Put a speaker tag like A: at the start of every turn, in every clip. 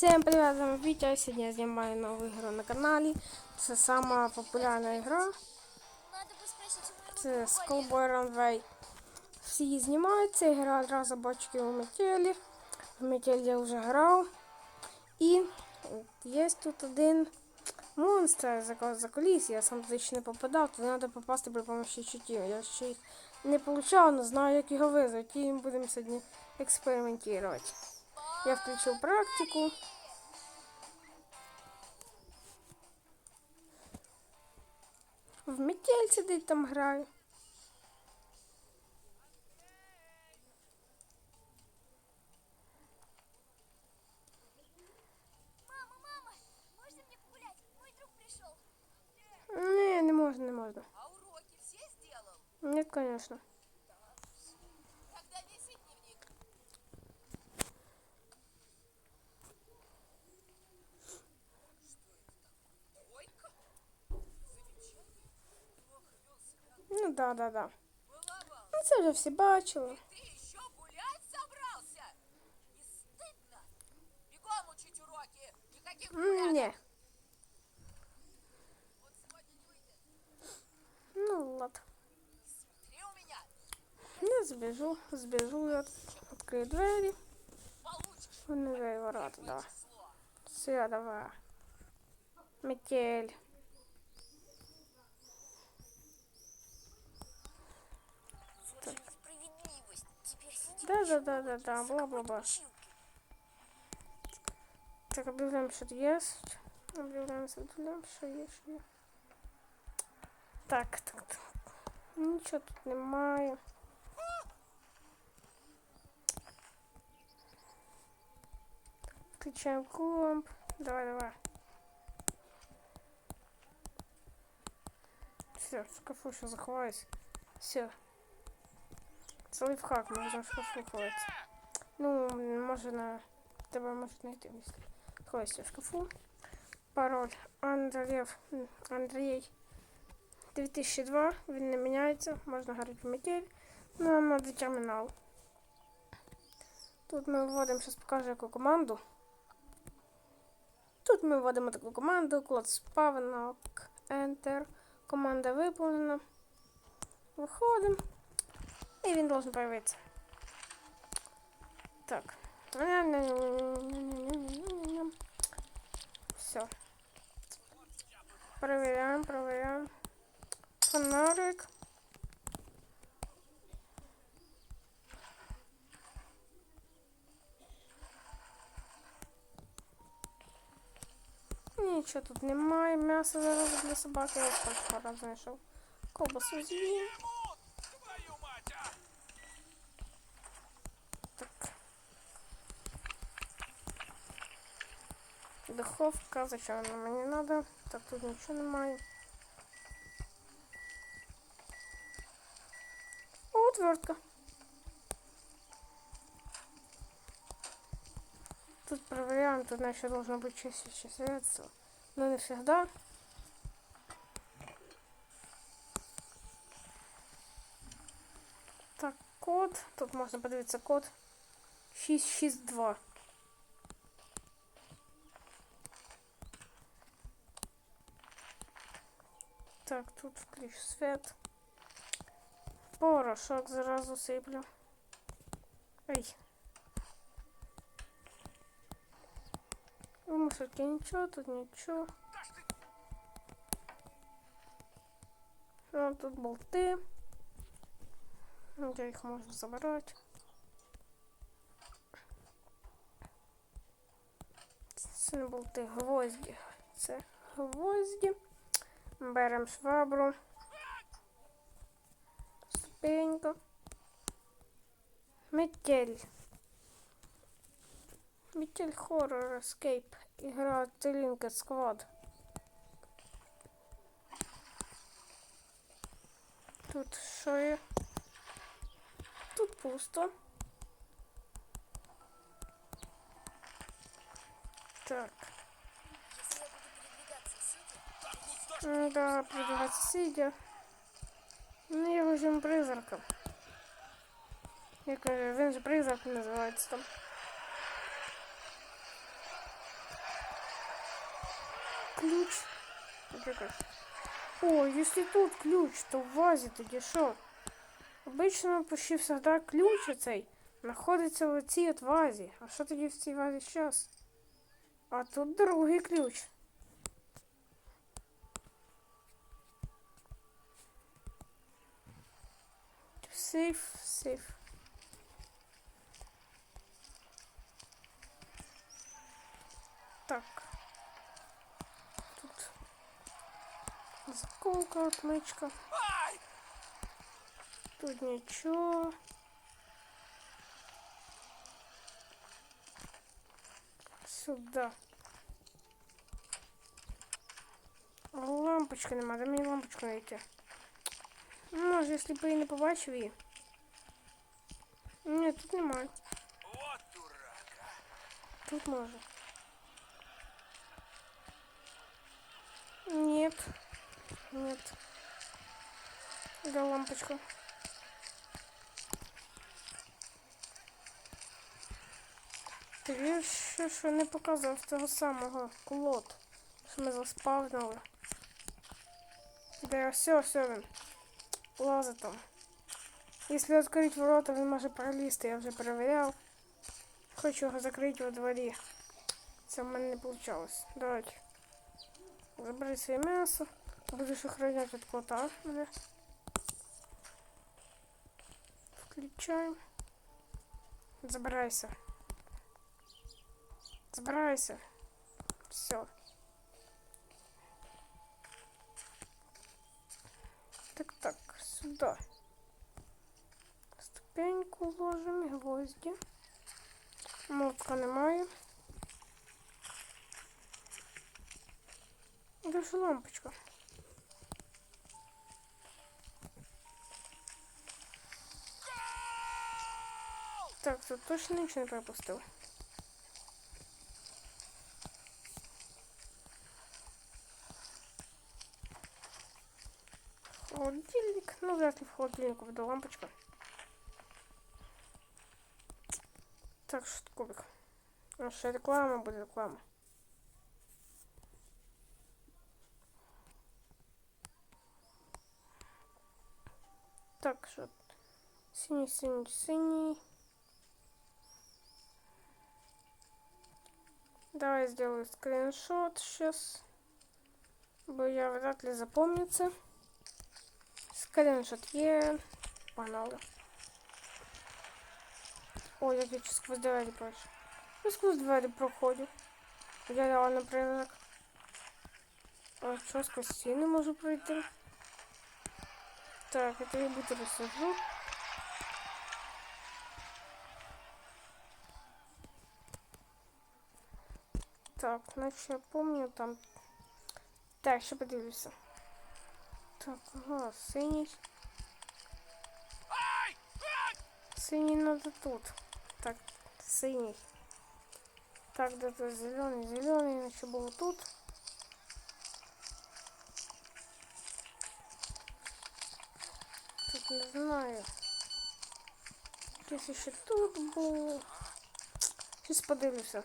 A: Всем привет, з вами Вітя. Сьогодні я знімаю нову ігру на каналі. Це сама популярна гра.
B: Надо бы спросить
A: Це Skullboy Runway. Всі її знімають. Це гра одразу бочки у метелі. В метелі я вже грав. І є тут один монстр за, за коліс. Я сам туди ще не попадав, туди треба попасти при допомогі чутів. Я ще їх не получав, але знаю, як його визвати. І будемо сьогодні експериментувати. Я включив практику. В метель сидить там граю.
B: Можно.
A: Ні, не можно. не можна.
C: А уроки все сделал?
A: Нет, звісно. да, да, да.
C: Баловал.
A: Ну це вже всі бачили.
C: Ты еще гулять собрался? Не стыдно? Бегом учить уроки. Никаких
A: М,
C: гулянок.
A: Ні.
C: Вот сегодня не выйдет.
A: Ну ладно.
C: Смотри у меня.
A: Не збіжу, збіжу, я відкрию двері.
C: Получишь
A: Вони двері ворота, давай.
C: число.
A: Все, давай. Метель.
B: Теперь сидим
A: Да,
B: и
A: да, да, да, да,
B: щелкаем
A: бла-бла-бла.
B: училки.
A: Так, об'являємо, що є. Об'являємо, об'являємо, що є, що є. Так, так, так. Нічого тут немає. Включаємо комп. Давай, давай. Все, в шкафу ще заховаюсь. Все. Лайфхак, можна в шкафу. Ну, може на... Тебе може знайти місце. Ховайся в шкафу. Пароль Андреєв Андрій 2002. Він не міняється. Можна говорити в метель. Нам надо термінал. Тут ми вводимо, зараз покажу яку команду. Тут ми вводимо таку команду, код спавнок, Enter. Команда виповнена. Виходимо. І він должен появитися. Так. Все. Проверяем, проверяем. Фонарик. Нічого тут немає. М'ясо зараз для собаки. Я ось так раз знайшов. Ковбасу з'їм. Духовка, зачем вона мені надо? Так, тут нічого немає. О, отвертка. Тут проверяем, тут еще должно быть чистящее средство. Но не всегда. Так, код. Тут можна подивитися код 662. Так, тут включу свет. Порошок зразу сиплю. Ой. У мусорки нічого, тут нічого. О, тут болти. Я їх можу забирати. Це не болти, гвозді. Це гвозді. Беремо швабру. Ступенька. Метель. Метель Horror Escape. Ігра Телінка Squad. Тут що є? Тут пусто. Так.
B: Если я буду передвигаться сидя,
A: М, Да, продаваться сидя. Ну, я візьму призрака. Як е, він же призрак називається там. ключ. О, если тут ключ, то в вазі тоді що? Обично почти завжди ключ оцей знаходиться в цій от вазі. А що тоді в цій вазі зараз? А тут другий ключ. Сейф, сейф. Так. Тут заколка, отмычка. Тут ничего. Сюда. Лампочка нема, де мені лампочку знайти? Може, якщо б я не побачив її. Ні, тут немає. Тут може. Нет. Нет. Да, лампочка. Ти віриш, що, що не показав того самого кулот, що ми заспавнили. Да, все, все він. Лазить там. Якщо відкрити ворота, він може пролізти, я вже перевіряв. Хочу його закрити во дворі. Це в мене не вийшло. Давайте. Забери своє м'ясо. Будеш охороняти від кота. Мене. Включаємо. Забирайся. Забирайся. Все. Так, так, сюда. Ступеньку ложимо, гвозді. Мотка немає. Де лампочка? Так, тут точно нічого не пропустив. Ну, вряд ли в холодильнику буде лампочка. Так, що тут кубик? А ще реклама буде реклама. Так, що? Синій, синій, синій. Давай сделаю скриншот сейчас. Бо я вряд ли запомню це. Скриншот є. Погнали. Ой, я сквозь двері пройшов. Я сквозь двері проходжу. Я реально привик. А що сквозь стіни можу пройти? Так, это я буду рассажу. Так, значит я помню там. Так, ще подивлюся. Так, ага, синій. Синій надо тут. Так, синій. Так, да то зеленый, зеленый, иначе було тут. Тут не знаю. Якщо ще тут було. Щось подивлюся.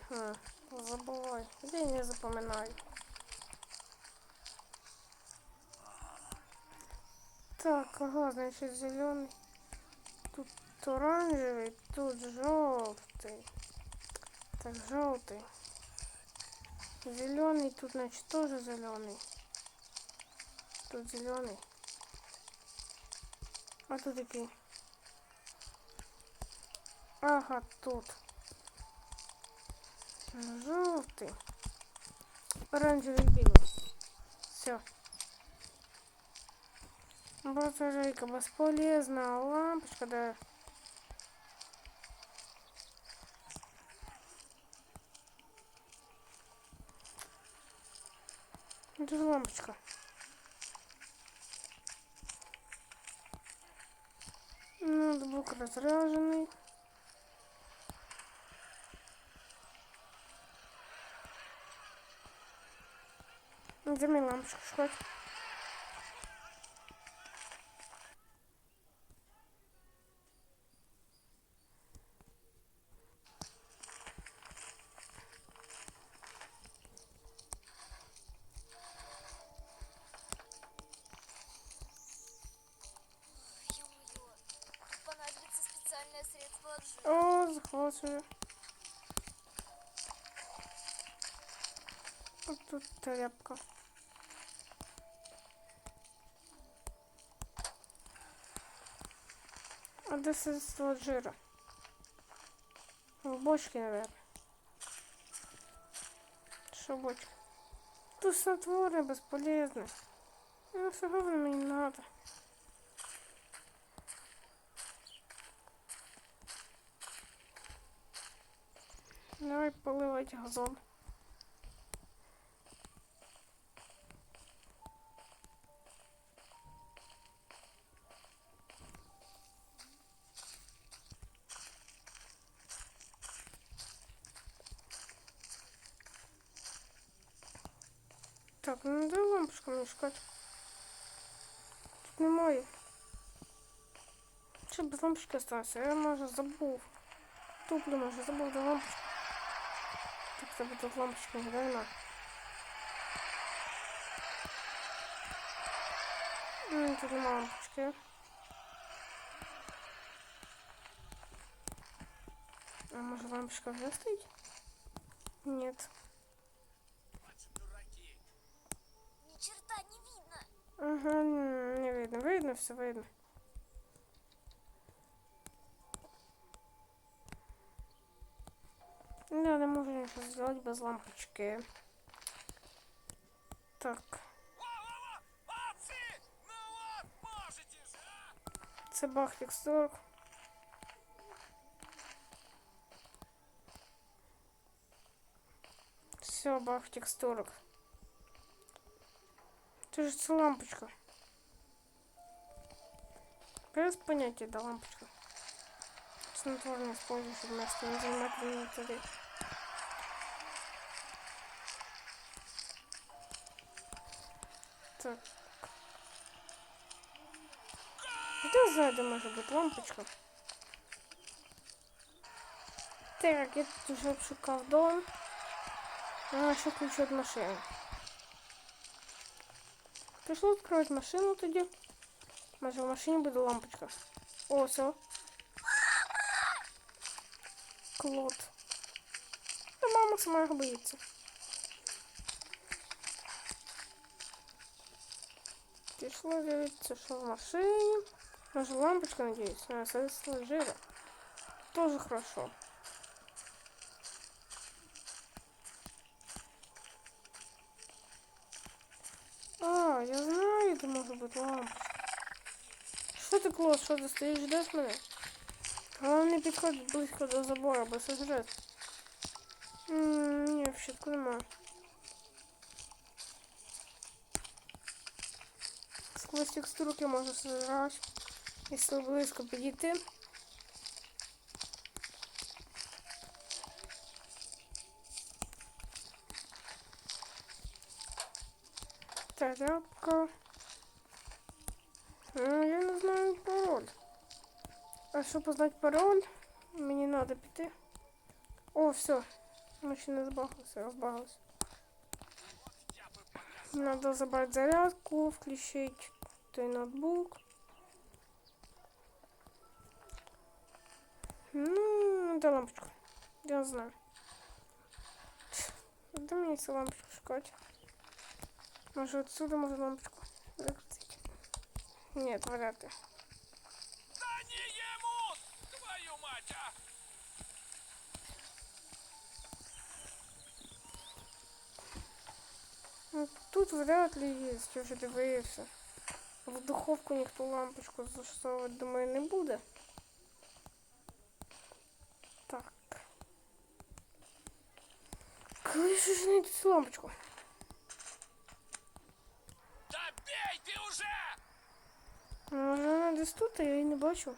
A: Забувай. Я не запоминаю. Так, ага, значит зеленый. Тут оранжевый, тут желтый. Так, желтый. Зеленый, тут, значит, тоже зеленый. Тут зеленый. А тут який? Ага, тут. Желтый. Оранжевый, белый. Все. Батарейка бесполезна. Лампочка, да. Это лампочка. Ноутбук разряженный. Где мне лампочку шукать? Нагрівалась уже. От тут тряпка. А де средство от жира? В бочке, наверное. Что бочка? Тут снотворное бесполезно. Ну, все равно мне не надо. Давай поливать газон. Так, ну де лампочку мені шукати? Тут немає. Чи без лампочки остався? Я може забув. Туплю, може забув де лампочку. Так, тебе тут лампочки не. М, Тут нема лампочки. А може лампочка вже стоїть? Нет.
B: Ни черта не видно.
A: Ага, не видно. Видно, все видно. Да, не можу нічого зробити без лампочки. Так,
D: Ну
A: це бах текстур. Все, бах текстурок. Це ж це лампочка. Без понятия, да, лампочка. Снотворно использую, чтобы место не занимать в инвентаре. Так. Где сзади может быть лампочка? Так, я тут уже обшукав дом. А, ще ключ від машини. Прийшло відкривати машину тоді. Може в машині буде лампочка. О, все. Клод. Та мама сама його боїться. Пішло дивитися, що в машині. Може лампочка, надіюсь, а средство жира. Тоже хорошо. А, я знаю, де може бути лампочка. Що ти, Клод, що ти стоїш, ждеш мене? Головне не підходь близько до забора, бо сожрет. Ні, в щитку нема. Сквозь текстурки можна сожрати. Якщо близько підійти. Тарелка. Ну, я не знаю пароль. А щоб узнати пароль, мені треба піти. О, все. Машина збагалася, розбагалася. Надо забрать зарядку, включить той ноутбук. Ну, да лампочку. Я знаю. Де мені цю лампочку шукати? Може отсюда можно лампочку закрутить? Нет, вряд ли. Ну, тут вряд ли есть, я вже дивився. В духовку ніхто лампочку засовувати, думаю, не буде. Так. Коли ж знайти цю лампочку?
D: Да бей ты уже!
A: Може вона десь тут, а я її не бачу.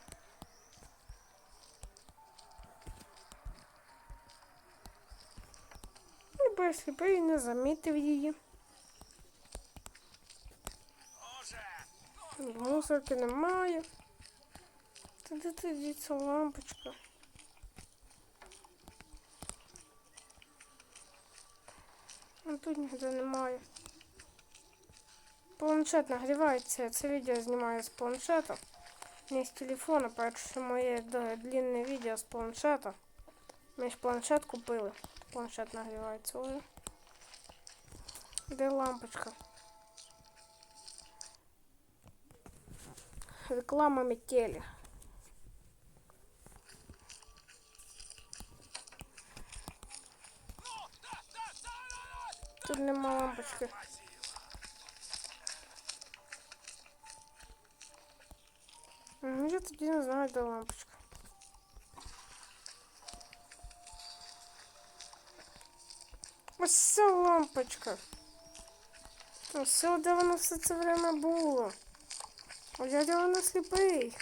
A: Ну, бо я сліпий і не замітив її.
D: Ну же!
A: Мусорки немає. Та де тоді ця лампочка? А тут ніде немає. Планшет нагрівається. Це відео знімаю з планшета. Не з телефона, поэтому моє да, длинне відео з планшета. Ми ж планшет купили. Планшет нагрівається уже. Де лампочка? Реклама
D: да.
A: Тут нема лампочки. Я тоді не знаю, де лампочка. Ось ця лампочка. Ось де все це время було. А я реально сліпий.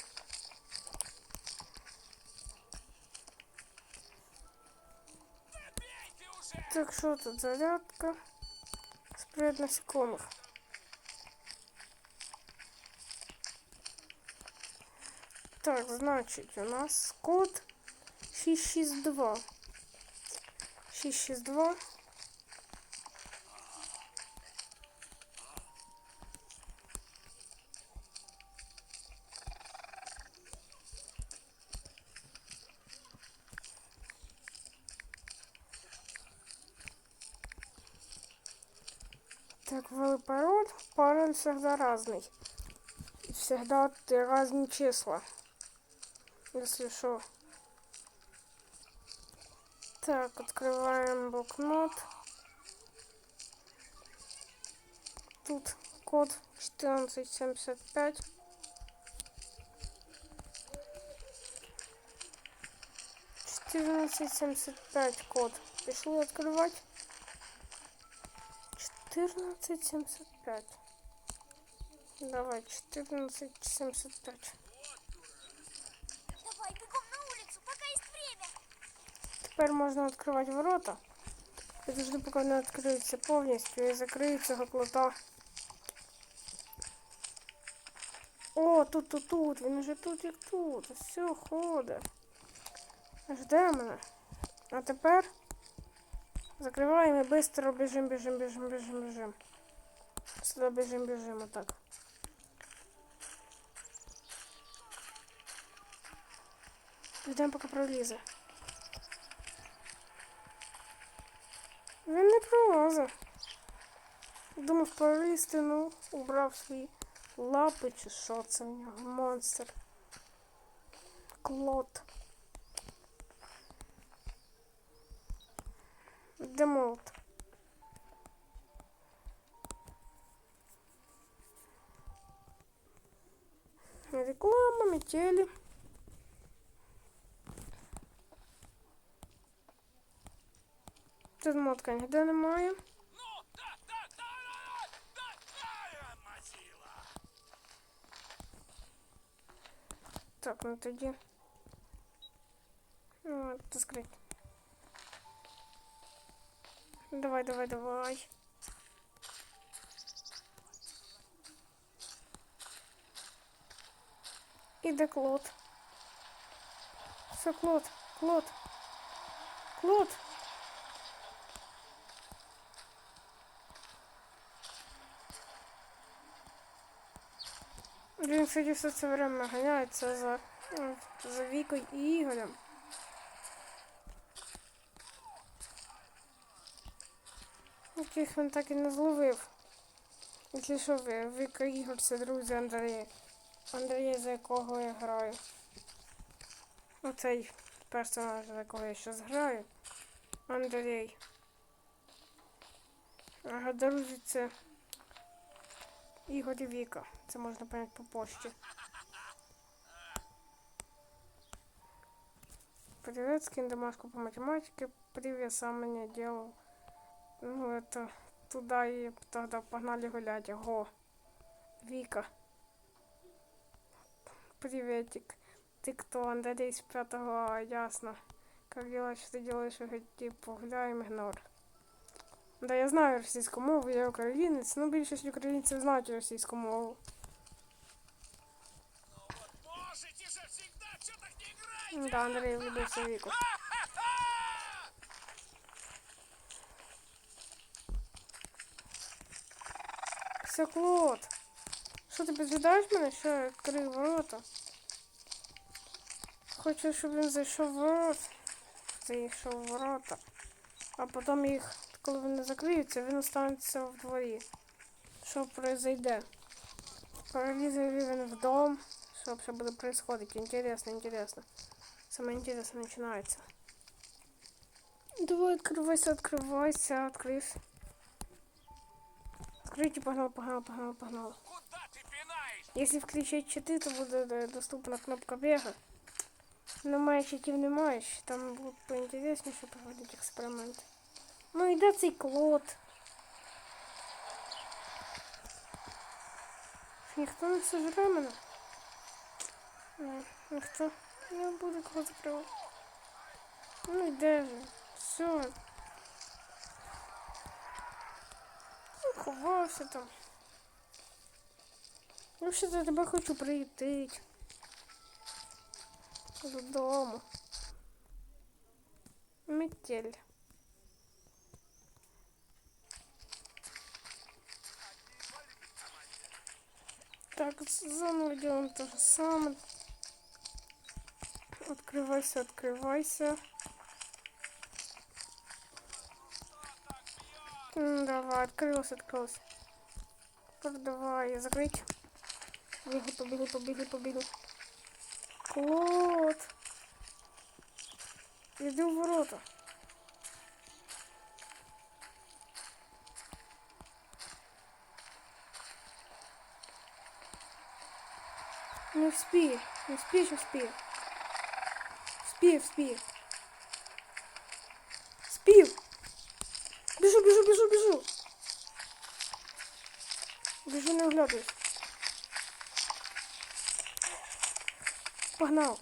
D: Бейте уже!
A: Так що тут зарядка? Спред насекомых. Так, значить, у нас код 662. 662. Всегда разный. И всегда разные числа. Если что. Так, открываем блокнот. Тут код 1475. Четырнадцать семьдесят пять код. Пришли открывать. 1475. Давай, 1475.
B: Давай, бегом на улицу, пока есть время.
A: Тепер можна відкривати ворота. Підожди, поки вони відкриються повністю і закриються гоплота. О, тут, тут, тут, він уже тут як тут. Все, ходить. Жде мене. А тепер закриваємо і швидко біжим, біжим, біжим, біжим, біжим. Сюди біжим, біжим, отак. Ждемо, поки пролізе. Він не пролазив. Думав пролізти, ну, убрав свої лапи чи що це в нього. Монстр. Клод. Де молот? Реклама, метели. Тут мотка ніде немає.
D: Ну, да, да, да, да, да, да, да, мазила.
A: Так, ну тоді. Ну, це скрить. Давай, давай, давай. Іде Клод. Все, Клод, Клод. Клод. Він кстати, все це время ганяється за, за Вікою і Ігорем. Яких він так і не зловив. Якщо що ви, Віка Ігор це друзі Андрія. Андрія, за якого я граю. Оцей персонаж, за якого я щось граю. Андрій. А друзі це Ігор і Віка. Це можна поняти по почті. Привет, скинь домашку по математике. Привет, сам мне делал. Ну, это туда и тогда погнали гулять. Го. Вика. Приветик. Ты кто? Андрей с 5 А, ясно. Как дела, что ты делаешь? Я говорю, типа, гуляем, игнор. Да, я знаю російську мову, я українець, ну більшість українців знають російську мову. Да, Андрей влюбився в.
D: Ха-ха-ха!
A: Все, Клод. Що ти підглядаєш мене? Що я відкрив ворота? Хочу, щоб він зайшов в ворот. зайшов в ворота. А потім їх, коли вони закриються, він останеться в дворі. Що произойде? Пролізе ли він в дом? Що вообще буде происходить? Интересно, интересно. Самое интересное начинается. Давай, открывайся, открывайся, открывся. Открыть и погнал, погнал, погнал, погнал.
D: Куда ты пинаешь?
A: Если включить чити, то буде е, доступна кнопка бега. Немає читів немає, ще там буде поінтересніше проводити експерименти. Ну і де цей клод? Ніхто не сожре мене. Ні, ніхто не буде клод закривати. Ну і де же? Все. Ну, ховався там. Я ще до тебе хочу прийти. Додому. Метель. Так, заново делаем то же самое. Открывайся, открывайся. М, Давай, открылся, открылся. Так, давай, закрыть. Побігли, побігли, побігли, побігли. Клод. Іди в ворота. Не вспій, не вспій, що вспій. Вспів, вспів. Спів. Біжу, біжу, біжу, біжу. Біжу, не оглядуюсь. Погнал.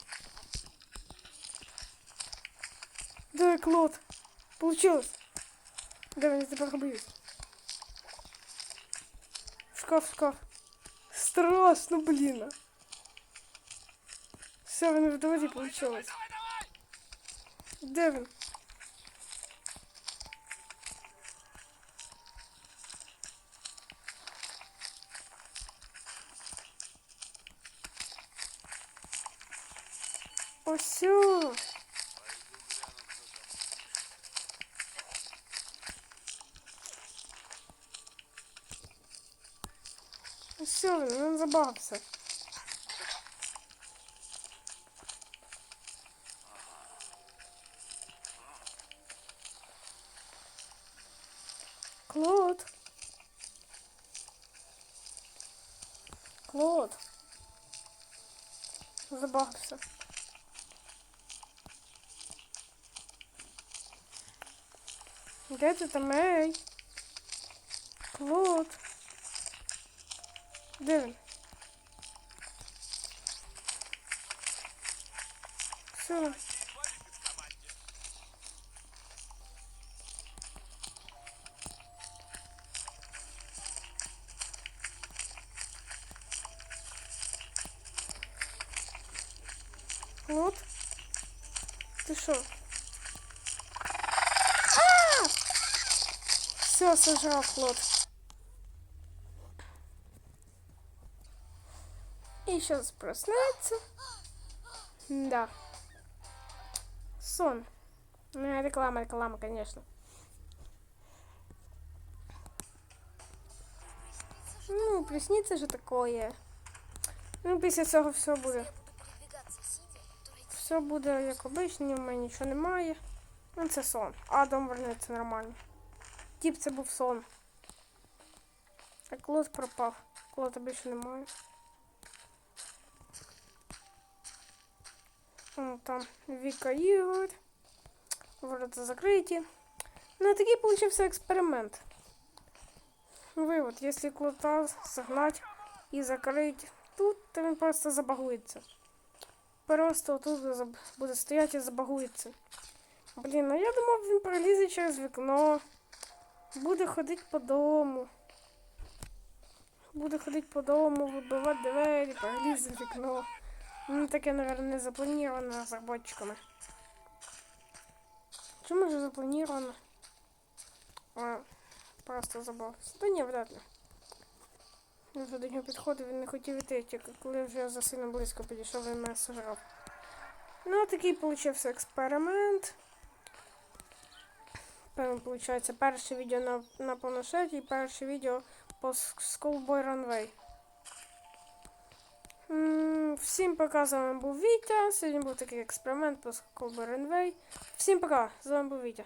A: Давай, Клод. Получилось. Давай, я тебя боюсь. В шкаф, в шкаф. Страшно, блин. Все, він в.
D: Давай, давай!
A: Де він? Осьо. Все, він, він забавився. Клод. Клод. Забавився. Де ти там, ей? Клод. Де? Все. Сожрал Клод. И сейчас проснется. Да. Сон. Реклама, реклама, конечно. Ну, приснится же такое. Ну, після цього все буде.
B: Я буду продвигаться, сидя, который
A: Все буде як обично, в мене нічого немає. Ну, це сон. А дом вернеться нормально. Тіп, це був сон. А клод пропав. Клода більше немає. О, там Віка Ігор. Ворота закриті. Ну, такий получився експеримент. Вивод, якщо клота загнать і закрити тут, то він просто забагується. Просто тут буде стояти і забагується. Блін, ну я думав, він пролізе через вікно. Буде ходити по дому. Буде ходити по дому, вибивати двері, пролізе в вікно. Ну, таке, мабуть, не заплановано розробниками. Чому ж заплановано? А, просто забавився. Та ні, вряд ли. Вже до нього підходив, він не хотів іти, тільки коли вже засильно близько підійшов, він мене сожрав. Ну, такий получився експеримент. Виходить, перше відео на, на планшеті і перше відео по Schoolboy Runway. М, Всім пока, з вами був Вітя. Сьогодні був такий експеримент по Schoolboy Runway. Всім пока, з вами був Вітя.